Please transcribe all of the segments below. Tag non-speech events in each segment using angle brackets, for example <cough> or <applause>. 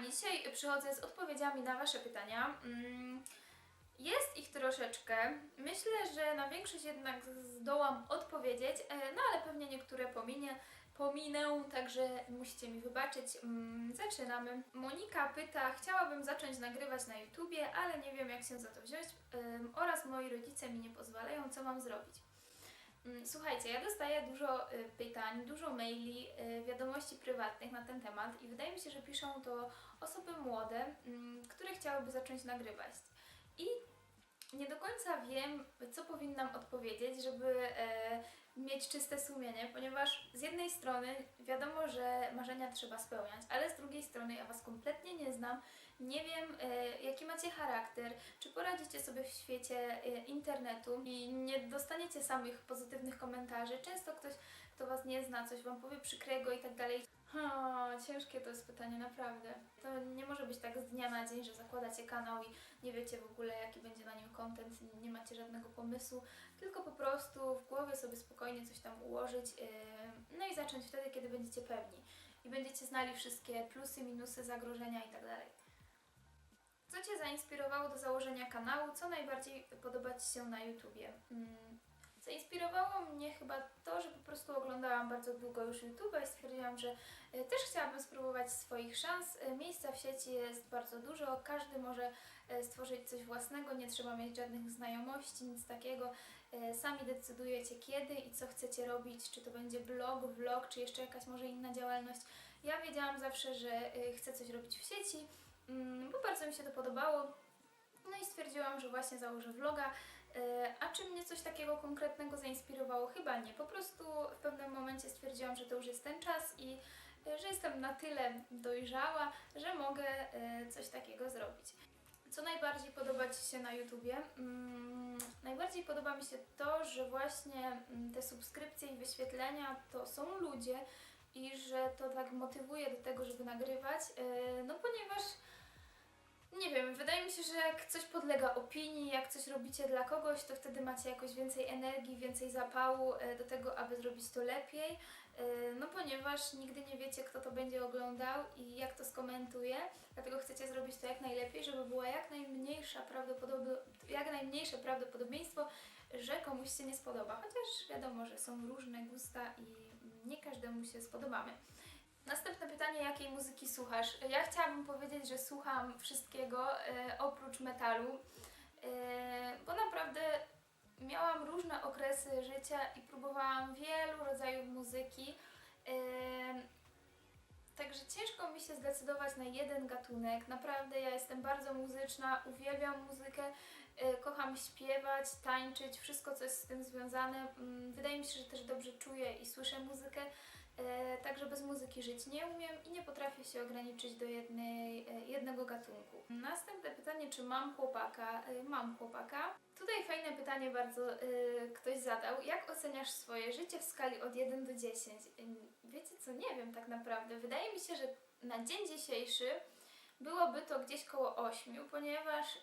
kochani, dzisiaj przychodzę z odpowiedziami na Wasze pytania. Mm, Jest ich troszeczkę. Myślę, że na większość jednak zdołam odpowiedzieć, e, no ale pewnie niektóre pominie, pominę, także musicie mi wybaczyć. Mm, Zaczynamy. Monika pyta, chciałabym zacząć nagrywać na YouTubie, ale nie wiem jak się za to wziąć oraz moi rodzice mi nie pozwalają, co mam zrobić. Mm, Słuchajcie, ja dostaję dużo y, pytań, dużo maili, y, wiadomości prywatnych na ten temat i wydaje mi się, że piszą to osoby młode, mm, które chciałyby zacząć nagrywać. I nie do końca wiem, co powinnam odpowiedzieć, żeby e, mieć czyste sumienie, ponieważ z jednej strony wiadomo, że marzenia trzeba spełniać, ale z drugiej strony ja Was kompletnie nie znam, nie wiem e, jaki macie charakter, czy poradzicie sobie w świecie e, internetu i nie dostaniecie samych pozytywnych komentarzy. Często ktoś, kto Was nie zna, coś Wam powie przykrego i tak dalej. O, ciężkie to jest pytanie, naprawdę. To nie może być tak z dnia na dzień, że zakładacie kanał i nie wiecie w ogóle, jaki będzie na nim content, nie- macie żadnego pomysłu, tylko po prostu w głowie sobie spokojnie coś tam ułożyć, yy, no i zacząć wtedy, kiedy będziecie pewni i będziecie znali wszystkie plusy, minusy, zagrożenia i tak. Co Cię zainspirowało do założenia kanału? Co najbardziej podoba Ci się na YouTubie? Mm, Zainspirowało mnie chyba to, że po prostu oglądałam bardzo długo już YouTube i stwierdziłam, że e, też chciałabym spróbować swoich szans. E, Miejsca w sieci jest bardzo dużo, każdy może e, stworzyć coś własnego, nie trzeba mieć żadnych znajomości, nic takiego. Sami decydujecie kiedy i co chcecie robić, czy to będzie blog, vlog, czy jeszcze jakaś może inna działalność. Ja wiedziałam zawsze, że chcę coś robić w sieci, mm, bo bardzo mi się to podobało. No i stwierdziłam, że właśnie założę vloga. E, A czy mnie coś takiego konkretnego zainspirowało? Chyba nie. Po prostu w pewnym momencie stwierdziłam, że to już jest ten czas i e, że jestem na tyle dojrzała, że mogę e, coś takiego zrobić. Co najbardziej podoba Ci się na YouTubie? Mm, najbardziej podoba mi się to, że właśnie mm, te subskrypcje i wyświetlenia to są ludzie i że to tak motywuje do tego, żeby nagrywać, no ponieważ nie wiem, wydaje mi się, że jak coś podlega opinii, jak coś robicie dla kogoś, to wtedy macie jakoś więcej energii, więcej zapału e, do tego, aby zrobić to lepiej. E, No ponieważ nigdy nie wiecie, kto to będzie oglądał i jak to skomentuje, dlatego chcecie zrobić to jak najlepiej, żeby była jak najmniejsza jak najmniejsze prawdopodobieństwo, że komuś się nie spodoba. Chociaż wiadomo, że są różne gusta i nie każdemu się spodobamy. Następne pytanie, jakiej muzyki słuchasz? Ja chciałabym powiedzieć, że słucham wszystkiego e, oprócz metalu, e, bo naprawdę miałam różne okresy życia i próbowałam wielu rodzajów muzyki. E, Także ciężko mi się zdecydować na jeden gatunek. Naprawdę ja jestem bardzo muzyczna, uwielbiam muzykę, kocham śpiewać, tańczyć, wszystko co jest z tym związane. Mm, Wydaje mi się, że też dobrze czuję i słyszę muzykę, także bez muzyki żyć nie umiem i nie potrafię się ograniczyć do jednej, e, jednego gatunku. Następne pytanie, czy mam chłopaka? E, Mam chłopaka. Tutaj fajne pytanie bardzo e, ktoś zadał. Jak oceniasz swoje życie w skali od 1 do 10? Ym, Wiecie co, nie wiem tak naprawdę. Wydaje mi się, że na dzień dzisiejszy byłoby to gdzieś koło 8, ponieważ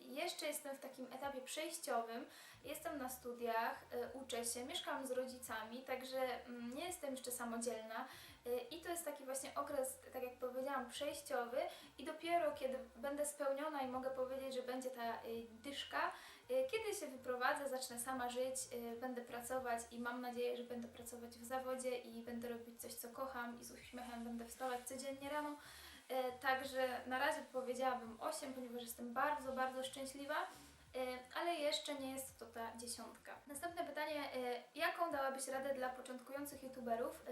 jeszcze jestem w takim etapie przejściowym. Jestem na studiach, y, uczę się, mieszkam z rodzicami, także nie jestem jeszcze samodzielna y, i to jest taki właśnie okres, tak jak powiedziałam, przejściowy i dopiero kiedy będę spełniona i mogę powiedzieć, że będzie ta y, dyszka, kiedy się wyprowadzę, zacznę sama żyć, będę pracować i mam nadzieję, że będę pracować w zawodzie i będę robić coś, co kocham i z uśmiechem będę wstawać codziennie rano. E, Także na razie powiedziałabym 8, ponieważ jestem bardzo, bardzo szczęśliwa, e, ale jeszcze nie jest to ta dziesiątka. Następne pytanie, e, jaką dałabyś radę dla początkujących youtuberów?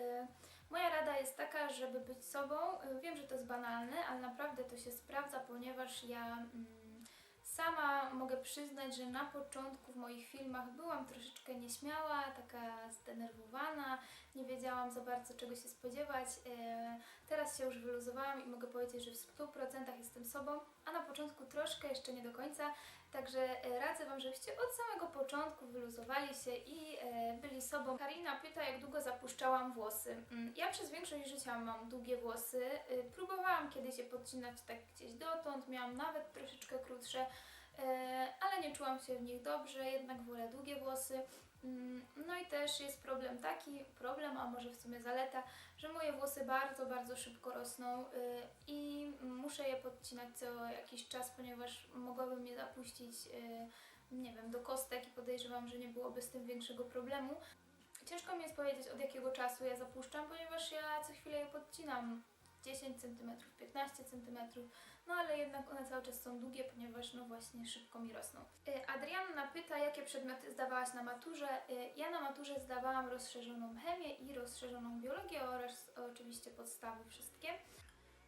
Moja rada jest taka, żeby być sobą. Wiem, że to jest banalne, ale naprawdę to się sprawdza, ponieważ ja mm, sama mogę przyznać, że na początku w moich filmach byłam troszeczkę nieśmiała, taka zdenerwowana, nie wiedziałam za bardzo czego się spodziewać. E, Teraz się już wyluzowałam i mogę powiedzieć, że w 100% jestem sobą, a na początku troszkę jeszcze nie do końca. Także e, radzę Wam, żebyście od samego początku wyluzowali się i e, byli sobą. Karina pyta, jak długo zapuszczałam włosy. Mm, Ja przez większość życia mam długie włosy. E, Próbowałam kiedyś je podcinać tak gdzieś dotąd, miałam nawet troszeczkę krótsze, ale nie czułam się w nich dobrze, jednak wolę długie włosy. Mm, No i też jest problem taki, problem, a może w sumie zaleta, że moje włosy bardzo, bardzo szybko rosną y, i podcinać co jakiś czas, ponieważ mogłabym je zapuścić, e, nie wiem, do kostek i podejrzewam, że nie byłoby z tym większego problemu. Ciężko mi jest powiedzieć od jakiego czasu je zapuszczam, ponieważ ja co chwilę je podcinam 10 cm, 15 cm, no ale jednak one cały czas są długie, ponieważ no właśnie szybko mi rosną. Y, Adrianna pyta, jakie przedmioty zdawałaś na maturze. Y, Ja na maturze zdawałam rozszerzoną chemię i rozszerzoną biologię oraz oczywiście podstawy wszystkie.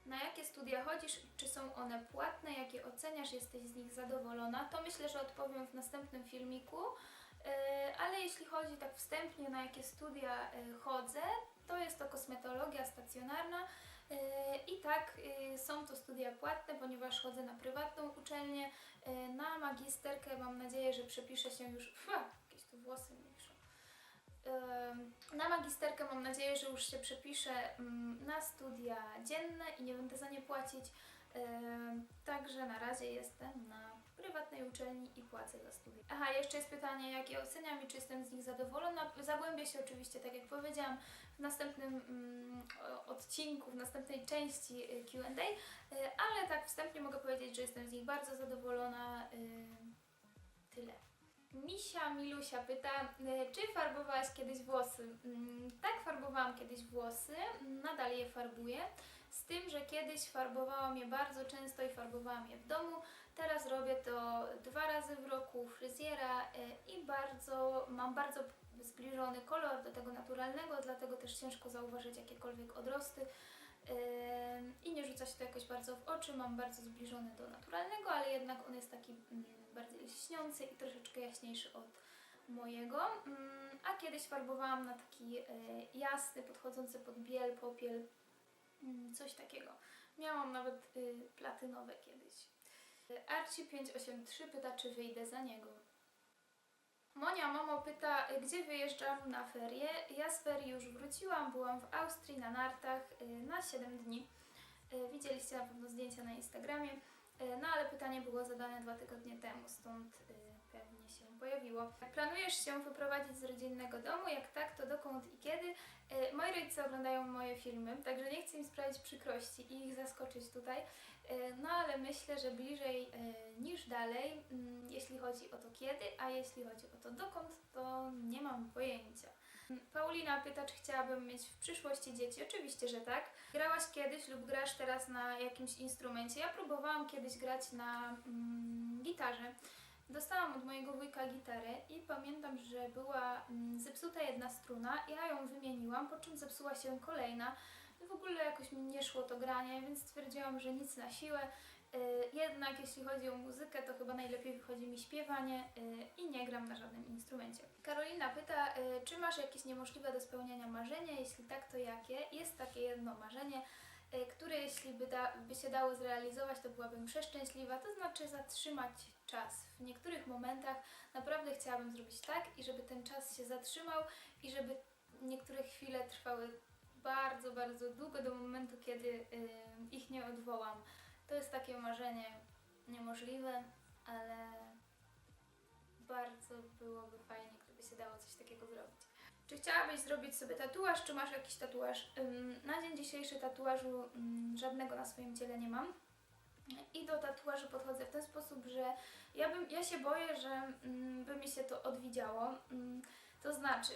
Na jakie studia chodzisz? Czy są one płatne? Jakie oceniasz? Jesteś z nich zadowolona? To myślę, że odpowiem w następnym filmiku. Y, Ale jeśli chodzi tak wstępnie na jakie studia chodzę, to jest to kosmetologia stacjonarna. Y, I tak y, są to studia płatne, ponieważ chodzę na prywatną uczelnię. Y, Na magisterkę mam nadzieję, że przepiszę się już. <laughs> Fua, jakieś tu włosy. Ym, Na magisterkę mam nadzieję, że już się przepiszę mm, na studia dzienne i nie będę za nie płacić. Także na razie jestem na prywatnej uczelni i płacę za studia. Aha, jeszcze jest pytanie, jakie oceniam i czy jestem z nich zadowolona. Zagłębię się oczywiście, tak jak powiedziałam, w następnym mm, odcinku, w następnej części y, Q&A, y, ale tak wstępnie mogę powiedzieć, że jestem z nich bardzo zadowolona. y, Tyle. Misia Milusia pyta, czy farbowałaś kiedyś włosy? Mm, Tak, farbowałam kiedyś włosy, nadal je farbuję, z tym, że kiedyś farbowałam je bardzo często i farbowałam je w domu. Teraz robię to dwa razy w roku fryzjera y, i bardzo, mam bardzo zbliżony kolor do tego naturalnego, dlatego też ciężko zauważyć jakiekolwiek odrosty. Ym, I nie rzuca się to jakoś bardzo w oczy, mam bardzo zbliżony do naturalnego, ale jednak on jest taki mm, bardziej lśniący i troszeczkę jaśniejszy od mojego. Mm, A kiedyś farbowałam na taki e, jasny, podchodzący pod biel, popiel, coś takiego. Miałam nawet y, platynowe kiedyś. Arci583 pyta, czy wyjdę za niego. Monia Mamo pyta, y, gdzie wyjeżdżam na ferie. Ja z ferii już wróciłam, byłam w Austrii na nartach y, na 7 dni. Y, Widzieliście na pewno zdjęcia na Instagramie. Y, No ale pytanie było zadane dwa tygodnie temu, stąd y, pojawiło. Planujesz się wyprowadzić z rodzinnego domu? Jak tak, to dokąd i kiedy? Y, Moi rodzice oglądają moje filmy, także nie chcę im sprawić przykrości i ich zaskoczyć tutaj. Y, No ale myślę, że bliżej y, niż dalej, mm, jeśli chodzi o to kiedy, a jeśli chodzi o to dokąd, to nie mam pojęcia. Paulina pyta, czy chciałabym mieć w przyszłości dzieci. Oczywiście, że tak. Grałaś kiedyś lub grasz teraz na jakimś instrumencie. Ja próbowałam kiedyś grać na mm, gitarze. Dostałam od mojego wujka gitarę i pamiętam, że była mm, zepsuta jedna struna. Ja ją wymieniłam, po czym zepsuła się kolejna. W ogóle jakoś mi nie szło to granie, więc stwierdziłam, że nic na siłę. Y, Jednak jeśli chodzi o muzykę, to chyba najlepiej wychodzi mi śpiewanie y, i nie gram na żadnym instrumencie. Karolina pyta, y, czy masz jakieś niemożliwe do spełnienia marzenia? Jeśli tak, to jakie? Jest takie jedno marzenie, które jeśli by, da, by się dało zrealizować, to byłabym przeszczęśliwa, to znaczy zatrzymać czas. W niektórych momentach naprawdę chciałabym zrobić tak i żeby ten czas się zatrzymał i żeby niektóre chwile trwały bardzo, bardzo długo do momentu, kiedy ich nie odwołam. To jest takie marzenie niemożliwe, ale bardzo byłoby fajnie, gdyby się dało coś takiego zrobić. Czy chciałabyś zrobić sobie tatuaż, czy masz jakiś tatuaż? Na dzień dzisiejszy tatuażu żadnego na swoim ciele nie mam. I do tatuaży podchodzę w ten sposób, że ja, bym, ja się boję, że by mi się to odwidziało. To znaczy,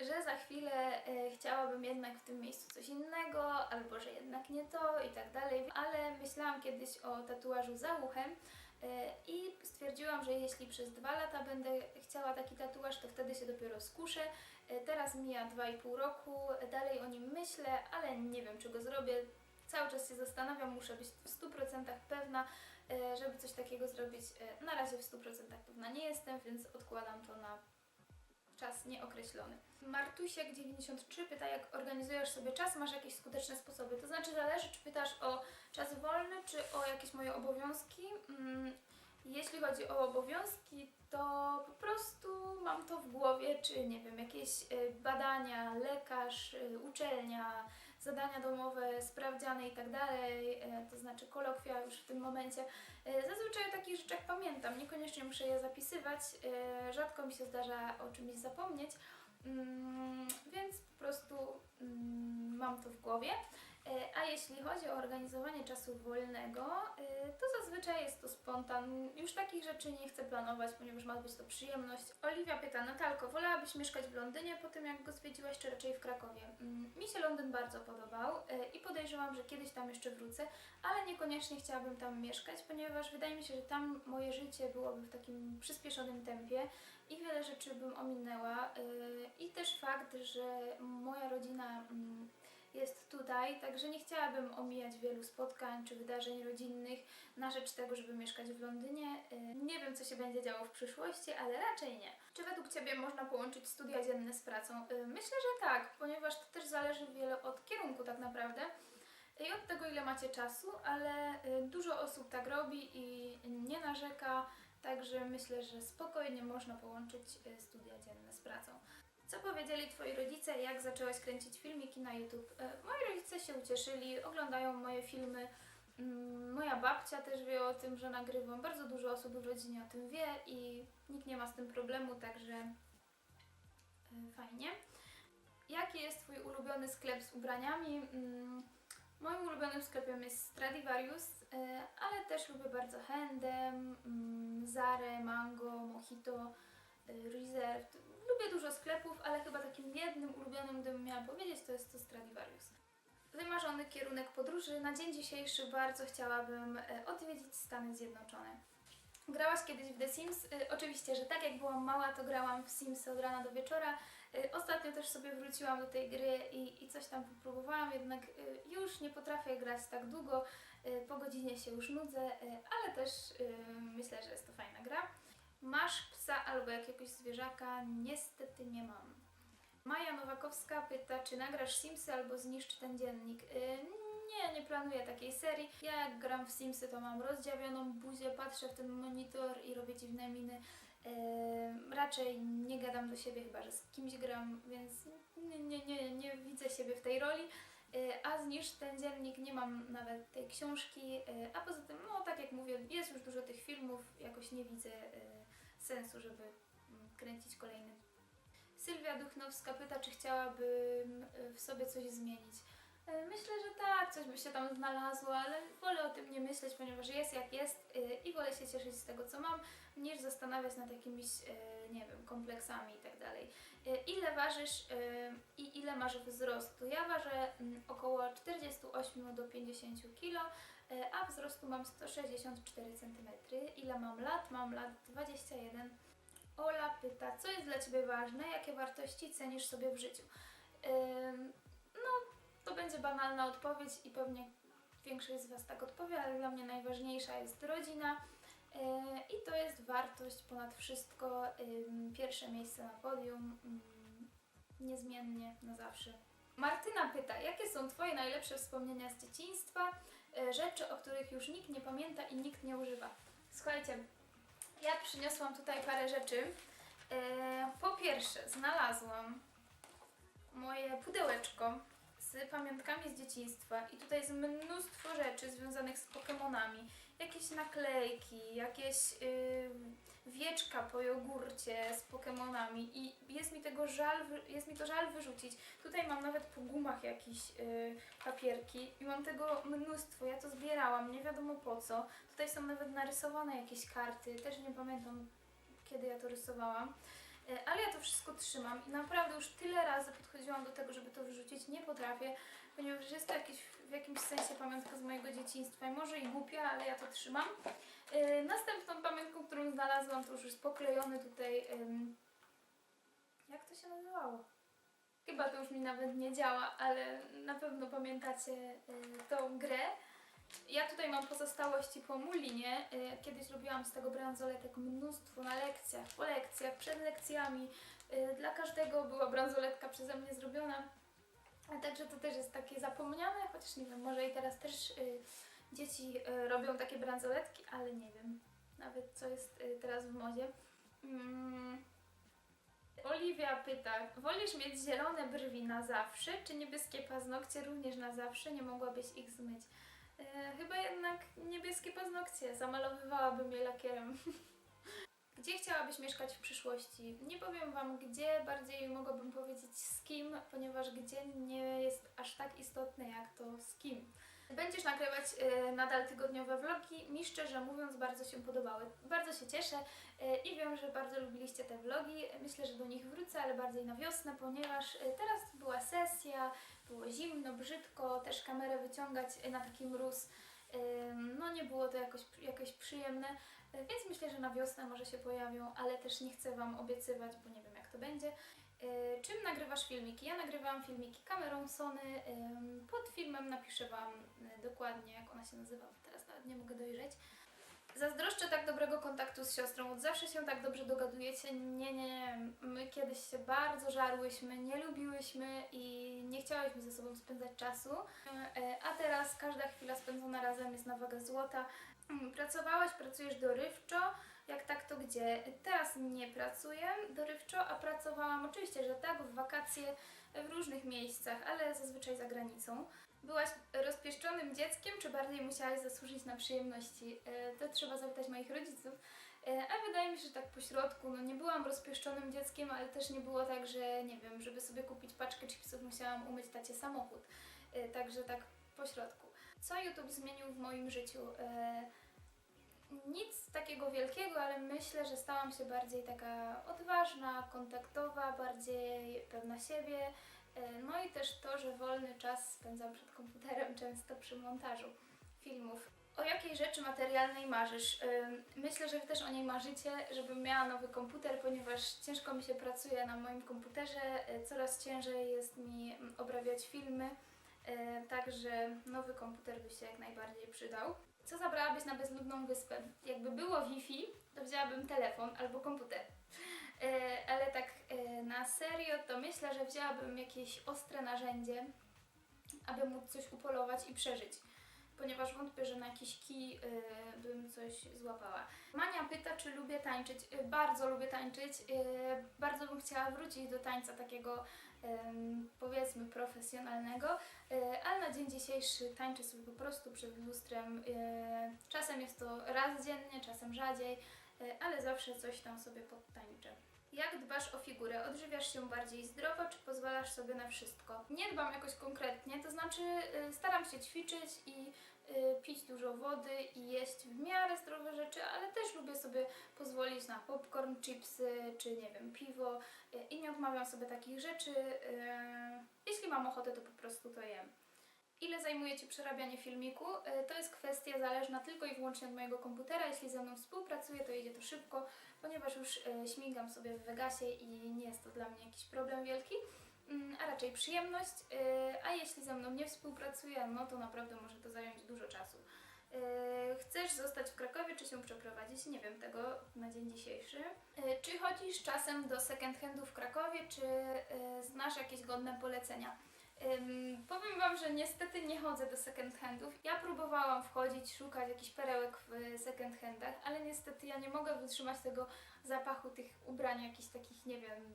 że za chwilę e, chciałabym jednak w tym miejscu coś innego, albo że jednak nie to i tak dalej, ale myślałam kiedyś o tatuażu za uchem i stwierdziłam, że jeśli przez dwa lata będę chciała taki tatuaż, to wtedy się dopiero skuszę. E, teraz mija 2,5 roku, dalej o nim myślę, ale nie wiem, czy go zrobię. Cały czas się zastanawiam, muszę być w 100% pewna, e, żeby coś takiego zrobić. E, Na razie w 100% pewna nie jestem, więc odkładam to na czas nieokreślony. Martusiek93 pyta, jak organizujesz sobie czas, masz jakieś skuteczne sposoby? To znaczy zależy, czy pytasz o czas wolny, czy o jakieś moje obowiązki. Mm, Jeśli chodzi o obowiązki, to po prostu mam to w głowie, czy nie wiem, jakieś y, badania, lekarz, y, uczelnia, zadania domowe, sprawdziane i tak dalej, y, to znaczy kolokwia już w tym momencie. Y, Zazwyczaj o takich rzeczach pamiętam, niekoniecznie muszę je zapisywać, y, rzadko mi się zdarza o czymś zapomnieć, mm, więc po prostu mm, mam to w głowie. E, A jeśli chodzi o organizowanie czasu wolnego, e, to zazwyczaj jest to spontan. Już takich rzeczy nie chcę planować, ponieważ ma być to przyjemność. Oliwia pyta, Natalko, wolałabyś mieszkać w Londynie po tym, jak go zwiedziłaś, czy raczej w Krakowie? Mm, Mi się Londyn bardzo podobał e, i podejrzewam, że kiedyś tam jeszcze wrócę, ale niekoniecznie chciałabym tam mieszkać, ponieważ wydaje mi się, że tam moje życie byłoby w takim przyspieszonym tempie i wiele rzeczy bym ominęła. I też fakt, że moja rodzina mm, jest tutaj, także nie chciałabym omijać wielu spotkań czy wydarzeń rodzinnych na rzecz tego, żeby mieszkać w Londynie. Y, Nie wiem, co się będzie działo w przyszłości, ale raczej nie. Czy według Ciebie można połączyć studia dzienne z pracą? Y, Myślę, że tak, ponieważ to też zależy wiele od kierunku tak naprawdę i od tego, ile macie czasu, ale y, dużo osób tak robi i nie narzeka, także myślę, że spokojnie można połączyć studia dzienne z pracą. Co powiedzieli Twoi rodzice, jak zaczęłaś kręcić filmiki na YouTube? E, Moi rodzice się ucieszyli, oglądają moje filmy. Mm, Moja babcia też wie o tym, że nagrywam. Bardzo dużo osób w rodzinie o tym wie i nikt nie ma z tym problemu, także e, fajnie. Jaki jest Twój ulubiony sklep z ubraniami? Mm, Moim ulubionym sklepem jest Stradivarius, e, ale też lubię bardzo mm, Zare, Mango, Mojito, Reserved. Lubię dużo sklepów, ale chyba takim jednym ulubionym, gdybym miała powiedzieć, to jest to Stradivarius. Wymarzony kierunek podróży. Na dzień dzisiejszy bardzo chciałabym e, odwiedzić Stany Zjednoczone. Grałaś kiedyś w The Sims? Y, oczywiście, że tak jak byłam mała, to grałam w Sims od rana do wieczora. Y, ostatnio też sobie wróciłam do tej gry i, i coś tam popróbowałam, jednak y, już nie potrafię grać tak długo. Y, po godzinie się już nudzę, y, ale też y, myślę, że jest to fajna gra. Masz psa albo jakiegoś zwierzaka? Niestety nie mam. Maja Nowakowska pyta, czy nagrasz Simsy albo zniszcz ten dziennik. Y, nie, nie planuję takiej serii. Ja jak gram w Simsy, to mam rozdziawioną buzię, patrzę w ten monitor i robię dziwne miny. Y, raczej nie gadam do siebie, chyba że z kimś gram, więc nie, nie, nie, nie widzę siebie w tej roli. Y, A zniszcz ten dziennik, nie mam nawet tej książki, y, a poza tym, no tak jak mówię, jest już dużo tych filmów, jakoś nie widzę y, sensu, żeby mm, kręcić kolejny Sylwia Duchnowska pyta, czy chciałabym y, w sobie coś zmienić. Y, Myślę, że tak, coś by się tam znalazło, ale wolę o tym nie myśleć, ponieważ jest jak jest y, i wolę się cieszyć z tego, co mam, niż zastanawiać nad jakimiś, nie wiem, kompleksami i tak Ile ważysz i ile masz wzrostu? Ja ważę mm, około 48 do 50 kg, a wzrostu mam 164 cm. Ile mam lat? Mam lat 21. Ola pyta, co jest dla Ciebie ważne, jakie wartości cenisz sobie w życiu? No, to będzie banalna odpowiedź i pewnie większość z Was tak odpowie, ale dla mnie najważniejsza jest rodzina yy, i to jest wartość ponad wszystko. Pierwsze miejsce na podium, ym, niezmiennie, na zawsze. Martyna pyta, jakie są Twoje najlepsze wspomnienia z dzieciństwa, rzeczy, o których już nikt nie pamięta i nikt nie używa? Słuchajcie, ja przyniosłam tutaj parę rzeczy. E, po pierwsze, znalazłam moje pudełeczko z pamiątkami z dzieciństwa i tutaj jest mnóstwo rzeczy związanych z Pokemonami. Jakieś naklejki, jakieś y, wieczka po jogurcie z Pokemonami i jest mi tego żal, jest mi to żal wyrzucić. Tutaj mam nawet po gumach jakieś y, papierki i mam tego mnóstwo. Ja to zbierałam, nie wiadomo po co. Tutaj są nawet narysowane jakieś karty, też nie pamiętam kiedy ja to rysowałam. E, Ale ja to wszystko trzymam i naprawdę już tyle razy podchodziłam do tego, żeby to wyrzucić, nie potrafię, ponieważ jest to jakiś, w jakimś sensie pamiątka z mojego dzieciństwa i może i głupia, ale ja to trzymam. E, Następną pamiątką, którą znalazłam, to już jest poklejony tutaj, jak to się nazywało? Chyba to już mi nawet nie działa, ale na pewno pamiętacie e, tą grę. Ja tutaj mam pozostałości po Mulinie. Y, Kiedyś robiłam z tego bransoletek mnóstwo na lekcjach, po lekcjach, przed lekcjami. Y, Dla każdego była bransoletka przeze mnie zrobiona. A także to też jest takie zapomniane, chociaż nie wiem, może i teraz też y, dzieci robią takie bransoletki, ale nie wiem nawet co jest teraz w modzie. Mm. Oliwia pyta, wolisz mieć zielone brwi na zawsze, czy niebieskie paznokcie również na zawsze? Nie mogłabyś ich zmyć. E, chyba jednak niebieskie paznokcie. Zamalowywałabym je lakierem. <laughs> Gdzie chciałabyś mieszkać w przyszłości? Nie powiem Wam gdzie, bardziej mogłabym powiedzieć z kim, ponieważ gdzie nie jest aż tak istotne jak to z kim. Będziesz nagrywać e, nadal tygodniowe vlogi. Mi szczerze mówiąc bardzo się podobały. Bardzo się cieszę e, i wiem, że bardzo lubiliście te vlogi. Myślę, że do nich wrócę, ale bardziej na wiosnę, ponieważ e, teraz była sesja, było zimno, brzydko, też kamerę wyciągać na taki mróz. No nie było to jakoś, jakoś przyjemne, y, więc myślę, że na wiosnę może się pojawią, ale też nie chcę Wam obiecywać, bo nie wiem jak to będzie. Y, Czym nagrywasz filmiki? Ja nagrywam filmiki kamerą Sony. Pod filmem napiszę Wam y, dokładnie, jak ona się nazywa, teraz nawet nie mogę dojrzeć. Zazdroszczę tak dobrego kontaktu z siostrą, od zawsze się tak dobrze dogadujecie. Nie, nie. My kiedyś się bardzo żarłyśmy, nie lubiłyśmy i nie chciałyśmy ze sobą spędzać czasu. E, A teraz każda chwila spędzona razem jest na wagę złota. Mm, Pracowałaś, pracujesz dorywczo. Jak tak, to gdzie? Teraz nie pracuję dorywczo, a pracowałam oczywiście, że tak, w wakacje w różnych miejscach, ale zazwyczaj za granicą. Byłaś rozpieszczonym dzieckiem, czy bardziej musiałaś zasłużyć na przyjemności? E, To trzeba zapytać moich rodziców. E, A wydaje mi się, że tak po środku, no nie byłam rozpieszczonym dzieckiem, ale też nie było tak, że nie wiem, żeby sobie kupić paczkę chipsów musiałam umyć tacie samochód. E, Także tak po środku. Co YouTube zmienił w moim życiu? E, Nic takiego wielkiego, ale myślę, że stałam się bardziej taka odważna, kontaktowa, bardziej pewna siebie. E, No i też to, że wolny czas spędzam przed komputerem, <laughs> często przy montażu filmów. O jakiej rzeczy materialnej marzysz? Ym, Myślę, że też o niej marzycie, żebym miała nowy komputer, ponieważ ciężko mi się pracuje na moim komputerze, y, coraz ciężej jest mi mm, obrabiać filmy, także nowy komputer by się jak najbardziej przydał. Co zabrałabyś na bezludną wyspę? Jakby było Wi-Fi, to wzięłabym telefon albo komputer. Y, Ale tak y, na serio, to myślę, że wzięłabym jakieś ostre narzędzie, aby móc coś upolować i przeżyć ponieważ wątpię, że na jakiś kij y, bym coś złapała. Mania pyta, czy lubię tańczyć. Y, bardzo lubię tańczyć. Y, bardzo bym chciała wrócić do tańca takiego powiedzmy profesjonalnego, y, ale na dzień dzisiejszy tańczę sobie po prostu przed lustrem. Y, czasem jest to raz dziennie, czasem rzadziej, y, ale zawsze coś tam sobie podtańczę. Jak dbasz o figurę? Odżywiasz się bardziej zdrowo, czy pozwalasz sobie na wszystko? Nie dbam jakoś konkretnie, to znaczy staram się ćwiczyć i pić dużo wody i jeść w miarę zdrowe rzeczy, ale też lubię sobie pozwolić na popcorn, chipsy, czy nie wiem, piwo y, i nie odmawiam sobie takich rzeczy. y, Jeśli mam ochotę, to po prostu to jem. Ile zajmuje Ci przerabianie filmiku? Y, To jest kwestia zależna tylko i wyłącznie od mojego komputera. Jeśli ze mną współpracuje, to idzie to szybko, ponieważ już y, śmigam sobie w Vegasie i nie jest to dla mnie jakiś problem wielki, a raczej przyjemność. y, A jeśli ze mną nie współpracuje, no to naprawdę może to zająć dużo czasu. Y, Chcesz zostać w Krakowie, czy się przeprowadzić? Nie wiem tego na dzień dzisiejszy. Y, Czy chodzisz czasem do second handu w Krakowie, czy znasz jakieś godne polecenia? Powiem Wam, że niestety nie chodzę do second handów. Ja próbowałam wchodzić, szukać jakichś perełek w second handach, ale niestety ja nie mogę wytrzymać tego zapachu tych ubrań, jakichś takich, nie wiem,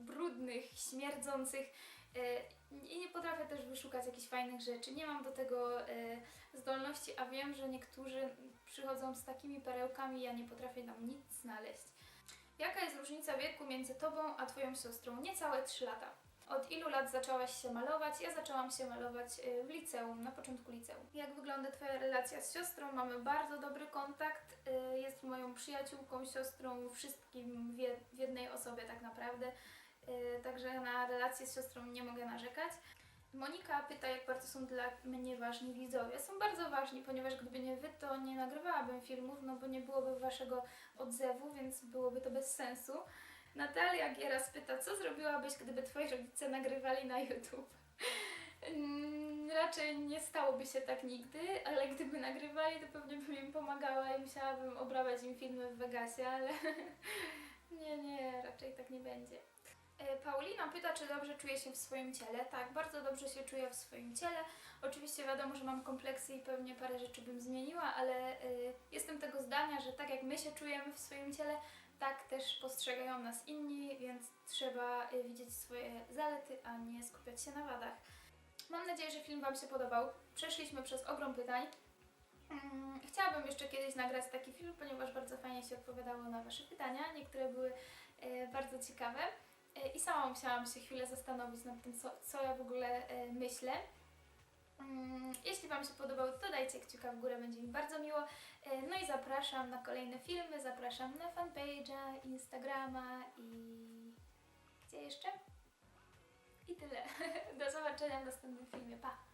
brudnych, śmierdzących yy, i nie potrafię też wyszukać jakichś fajnych rzeczy. Nie mam do tego yy, zdolności, a wiem, że niektórzy przychodzą z takimi perełkami, ja nie potrafię tam nic znaleźć. Jaka jest różnica wieku między Tobą a Twoją siostrą? Niecałe 3 lata. Od ilu lat zaczęłaś się malować? Ja zaczęłam się malować y, w liceum, na początku liceum. Jak wygląda Twoja relacja z siostrą? Mamy bardzo dobry kontakt. Jest moją przyjaciółką, siostrą, wszystkim w jednej osobie tak naprawdę. Y, Także na relację z siostrą nie mogę narzekać. Monika pyta, jak bardzo są dla mnie ważni widzowie. Są bardzo ważni, ponieważ gdyby nie wy, to nie nagrywałabym filmów, no bo nie byłoby waszego odzewu, więc byłoby to bez sensu. Natalia Gieras pyta, co zrobiłabyś, gdyby twoi rodzice nagrywali na YouTube? Mm, Raczej nie stałoby się tak nigdy, ale gdyby nagrywali, to pewnie bym im pomagała i musiałabym obrabiać im filmy w Vegasie, ale <laughs> nie, nie, raczej tak nie będzie. E, Paulina pyta, czy dobrze czuję się w swoim ciele. Tak, bardzo dobrze się czuję w swoim ciele. Oczywiście wiadomo, że mam kompleksy i pewnie parę rzeczy bym zmieniła, ale y, jestem tego zdania, że tak jak my się czujemy w swoim ciele, tak też postrzegają nas inni, więc trzeba y, widzieć swoje zalety, a nie skupiać się na wadach. Mam nadzieję, że film Wam się podobał. Przeszliśmy przez ogrom pytań. Mm, Chciałabym jeszcze kiedyś nagrać taki film, ponieważ bardzo fajnie się odpowiadało na Wasze pytania. Niektóre były e, bardzo ciekawe e, i sama musiałam się chwilę zastanowić nad tym, co, co ja w ogóle e, myślę. Mm, Jeśli Wam się podobało, to dajcie kciuka w górę, będzie mi bardzo miło. E, No i zapraszam na kolejne filmy, zapraszam na fanpage'a, Instagrama i gdzie jeszcze? I tyle. <laughs> Do zobaczenia w następnym filmie. Pa!